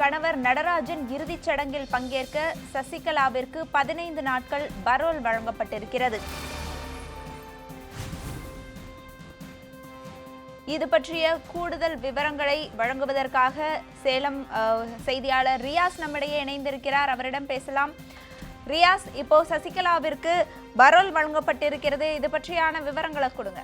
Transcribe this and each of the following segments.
கணவர் நடராஜன் இறுதிச் சடங்கில் பங்கேற்க சசிகலாவிற்கு பதினைந்து நாட்கள் பரோல் வழங்கப்பட்டிருக்கிறது. இது பற்றிய கூடுதல் விவரங்களை வழங்குவதற்காக சேலம் செய்தியாளர் ரியாஸ் நம்மிடையே இணைந்திருக்கிறார். அவரிடம் பேசலாம். ரியாஸ் இப்போ சசிகலாவிற்கு பரோல் வழங்கப்பட்டிருக்கிறது. இது பற்றியான விவரங்களை கொடுங்க.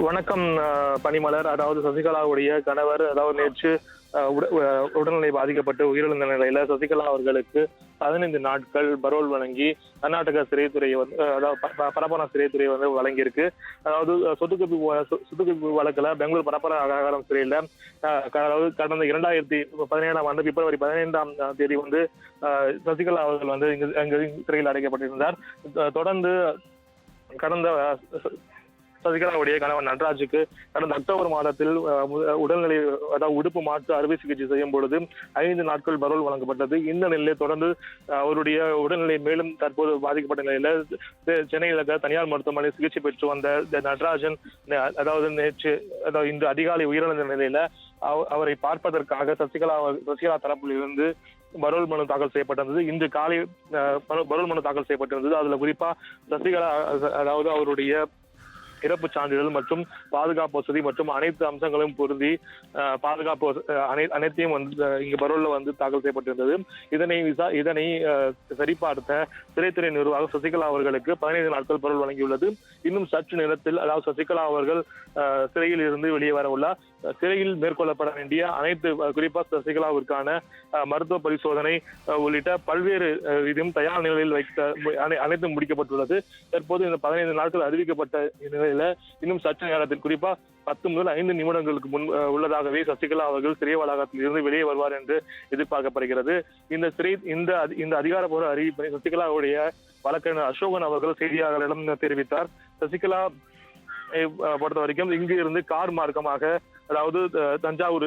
வணக்கம் பனிமலர். அதாவது சசிகலாவுடைய கணவர் அதாவது நேற்று உட- உடல்நிலை பாதிக்கப்பட்டு உயிரிழந்த நிலையில சசிகலா அவர்களுக்கு பதினைந்து நாட்கள் பரோல் வழங்கி கர்நாடக சிறைத்துறை வந்து அதாவது பரப்பன சிறைத்துறை வந்து வழங்கியிருக்கு. அதாவது சொத்துக்குப்பு சொத்துக்குப்பு வ- சொ- வழக்குல பெங்களூர் பரப்பன அகாரம் சிறையில அதாவது கடந்த இரண்டாயிரத்தி பதினேழாம் ஆண்டு பிப்ரவரி பதினைந்தாம் தேதி வந்து சசிகலா அவர்கள் வந்து இங்கு அங்கு சிறையில் அடைக்கப்பட்டிருந்தார். தொடர்ந்து கடந்த சசிகலாவுடைய கணவன் நடராஜுக்கு கடந்த அக்டோபர் மாதத்தில் உடல்நிலை அதாவது உடுப்பு மாற்று அறுவை சிகிச்சை செய்யும் பொழுது ஐந்து நாட்கள் பரோல் வழங்கப்பட்டது. இந்த நிலையில் தொடர்ந்து அவருடைய உடல்நிலை மேலும் தற்போது பாதிக்கப்பட்ட நிலையில சென்னையில் இருக்க தனியார் மருத்துவமனை சிகிச்சை பெற்று வந்த நடராஜன் நே- அதாவது நேற்று அதாவது இன்று அதிகாலை உயிரிழந்த நிலையில அவரை பார்ப்பதற்காக சசிகலா சசிகலா தரப்பில் இருந்து பரோல் மனு தாக்கல் செய்யப்பட்டிருந்தது. இன்று காலை பரோல் மனு தாக்கல் செய்யப்பட்டிருந்தது. அதுல குறிப்பா சசிகலா அதாவது அவருடைய இறப்பு சான்றிதழ் மற்றும் பாதுகாப்பு வசதி மற்றும் அனைத்து அம்சங்களும் பொருந்தி பாதுகாப்பு அனை- அனைத்தையும் வந்து இங்கு பரோல்ல வந்து தாக்கல் செய்யப்பட்டிருந்தது. இதனை விசா இதனை சரிபார்த்த சிறைத்துறை நிர்வாகம் சசிகலா அவர்களுக்கு பதினைந்து நாட்கள் பரோல் வழங்கியுள்ளது. இன்னும் சற்று நேரத்தில் அதாவது சசிகலா அவர்கள் சிறையில் இருந்து வெளியே வர உள்ளார் சிறையில் மேற்கொள்ளப்பட வேண்டிய அனைத்து குறிப்பாக சசிகலாவிற்கான மருத்துவ பரிசோதனை உள்ளிட்ட பல்வேறு இதுவும் தயார் நிலையில் வைத்த அனைத்தும் முடிக்கப்பட்டுள்ளது. தற்போது இந்த பதினைந்து நாட்கள் அறிவிக்கப்பட்ட நிலையில இன்னும் சற்று நேரத்தில் குறிப்பா பத்து முதல் ஐந்து நிமிடங்களுக்கு முன் உள்ளதாகவே சசிகலா அவர்கள் சிறை வளாகத்தில் இருந்து வெளியே வருவார் என்று எதிர்பார்க்கப்படுகிறது. இந்த சிறை இந்த இந்த அதிகாரப்பூர்வ அறிவிப்பை சசிகலாவுடைய வழக்கறிஞர் அசோகன் அவர்கள் செய்தியாளர்களிடம் தெரிவித்தார். சசிகலா பொறுத்த வரைக்கும் இங்கு இருந்து கார் மார்க்கமாக அதாவது தஞ்சாவூர்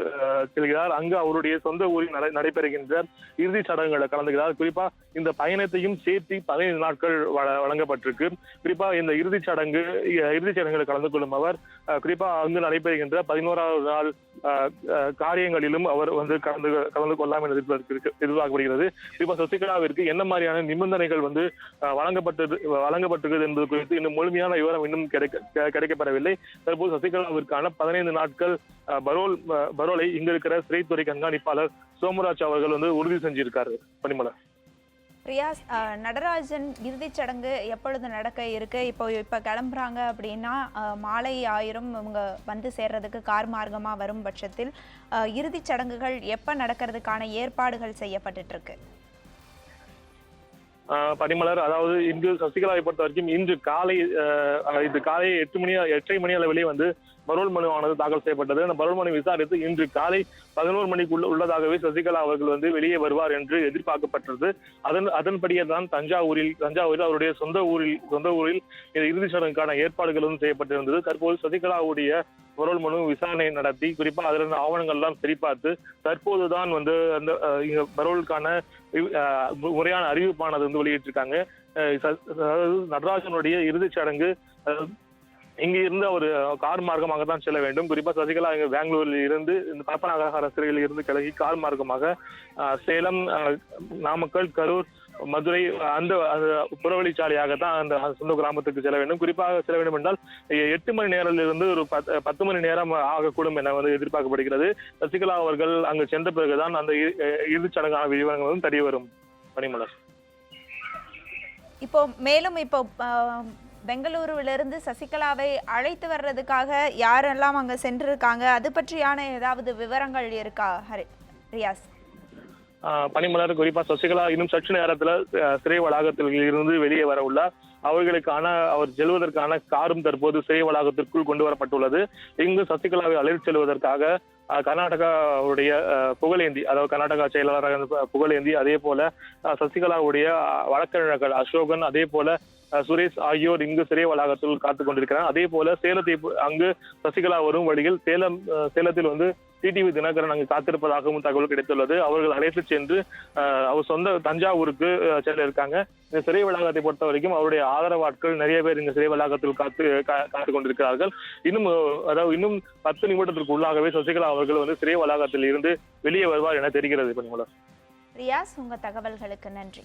செல்கிறார். அங்கு அவருடைய சொந்த ஊரில் நடை- நடைபெறுகின்ற இறுதிச் சடங்குகளை கலந்துகிறார். குறிப்பா இந்த பயணத்தையும் சேர்த்து பதினைந்து நாட்கள் வழங்கப்பட்டிருக்கு. குறிப்பா இந்த இறுதிச் சடங்கு இறுதிச் சடங்குகளை கலந்து கொள்ளும் அவர் குறிப்பா அங்கு நடைபெறுகின்ற பதினோராவது நாள் காரியங்களிலும் அவர் வந்து கலந்து கலந்து கொள்ளலாம் என எதிர்பார்க்கப்படுகிறது குறிப்பா சசிகலாவிற்கு என்ன மாதிரியான நிபந்தனைகள் வந்து வழங்கப்பட்டது வழங்கப்பட்டிருக்கிறது என்பது குறித்து இன்னும் முழுமையான விவரம் இன்னும் கிடைக்க கிடைக்கப்படவில்லை தற்போது சசிகலாவிற்கான பதினைந்து நாட்கள் பரோல் பரோலை இங்க இருக்கிற சிறைத்துறை கண்காணிப்பாளர் சோமராஜ் அவர்கள் வந்து உறுதி செஞ்சிருக்காரு பனிமலர். ரியாஸ் அஹ், நடராஜன் இறுதிச் சடங்கு எப்பொழுது நடக்க இருக்கு? இப்போ இப்போ கிளம்புறாங்க அப்படின்னா அஹ், மாலை ஆயிரம் இவங்க வந்து சேர்றதுக்கு கார் மார்க்கமாக வரும் பட்சத்தில் இறுதிச் சடங்குகள் எப்போ நடக்கிறதுக்கான ஏற்பாடுகள் செய்யப்பட்டுட்டு இருக்கு? பனிமலர் அதாவது இன்று சசிகலாவை பொறுத்த வரைக்கும் இன்று காலை இது காலை எட்டு மணி எட்டரை மணி அளவிலே வந்து பரோல் மனுவானது தாக்கல் செய்யப்பட்டது. அந்த பரோல் மனு விசாரித்து இன்று காலை பதினோரு மணிக்குள்ள உள்ளதாகவே சசிகலா அவர்கள் வந்து வெளியே வருவார் என்று எதிர்பார்க்கப்பட்டது. அதன் அதன்படியே தான் தஞ்சாவூரில் தஞ்சாவூரில் அவருடைய சொந்த ஊரில் சொந்த ஊரில் இந்த இறுதிச் சடங்குக்கான ஏற்பாடுகளும் செய்யப்பட்டிருந்தது. தற்போது சசிகலாவுடைய பரோல் மனு விசாரணை நடத்தி குறிப்பாக அதிலிருந்து ஆவணங்கள் எல்லாம் சரிபார்த்து தற்போதுதான் வந்து அந்த பரோலுக்கான முறையான அறிவிப்பானது வந்து வெளியிட்டிருக்காங்க. நடராஜனுடைய இறுதிச் சடங்கு இங்க இருந்து அவர் கார் மார்க்கமாக தான் செல்ல வேண்டும். குறிப்பா சசிகலா இங்க பெங்களூரில் இருந்து இந்த பரப்பநாகர சிறையில் இருந்து கிளம்பி கார் மார்க்கமாக சேலம் நாமக்கல் கரூர் மதுரை அந்த அந்த புறவழிச்சாலையாக தான் அந்த சொந்த கிராமத்துக்கு செல்ல வேண்டும். குறிப்பாக செல்ல வேண்டும் என்றால் எட்டு மணி நேரத்திலிருந்து ஒரு பத்து பத்து மணி நேரம் ஆகக்கூடும் என வந்து எதிர்பார்க்கப்படுகிறது. சசிகலா அவர்கள் அங்கு சென்ற பிறகுதான் அந்த இறுதிச் சடங்கான விவரங்களும் தெரிய வரும். பனிமலர். இப்போ மேலும் இப்போ அஹ், பெங்களூருவிலிருந்து சசிகலாவை அழைத்து வர்றதுக்காக யாரெல்லாம் அங்கே சென்றிருக்காங்க அது பற்றியான ஏதாவது விவரங்கள் இருக்கா? ஹரி ரியாஸ் பனிமலர் குறிப்பா சசிகலா இன்னும் சற்று நேரத்துல சிறை வளாகத்தில் இருந்து வெளியே வர உள்ளார். அவர்களுக்கான அவர் செல்வதற்கான காரும் தற்போது சிறை வளாகத்திற்குள் கொண்டு வரப்பட்டுள்ளது. இங்கு சசிகலாவை அழைத்து செல்வதற்காக கர்நாடகாவுடைய புகழேந்தி அதாவது கர்நாடகா செயலாளராக புகழேந்தி அதே போல சசிகலாவுடைய வழக்கறிஞர்கள் அசோகன் அதே போல சுரேஷ் ஆகியோர் இங்கு சிறை வளாகத்தில் காத்துக் கொண்டிருக்கிறார். அதே போல சேலத்தை அங்கு சசிகலா வரும் வழியில் சேலம் சேலத்தில் வந்து டிடிவி தினகரன் அங்கு காத்திருப்பதாகவும் தகவல் கிடைத்துள்ளது. அவர்கள் அழைத்து சென்று அவர் சொந்த தஞ்சாவூருக்கு செல்ல இருக்காங்க இந்த சிறை வளாகத்தை பொறுத்த வரைக்கும் அவருடைய ஆதரவாட்கள் நிறைய பேர் இந்த சிறை வளாகத்தில் காத்து கா- காத்துக் கொண்டிருக்கிறார்கள் இன்னும் அதாவது இன்னும் பத்து நிமிடத்திற்கு உள்ளாகவே சசிகலா அவர்கள் வந்து சிறை வளாகத்தில் இருந்து வெளியே வருவார் என தெரிகிறது பனிமலர் ரியாஸ் உங்க தகவல்களுக்கு நன்றி.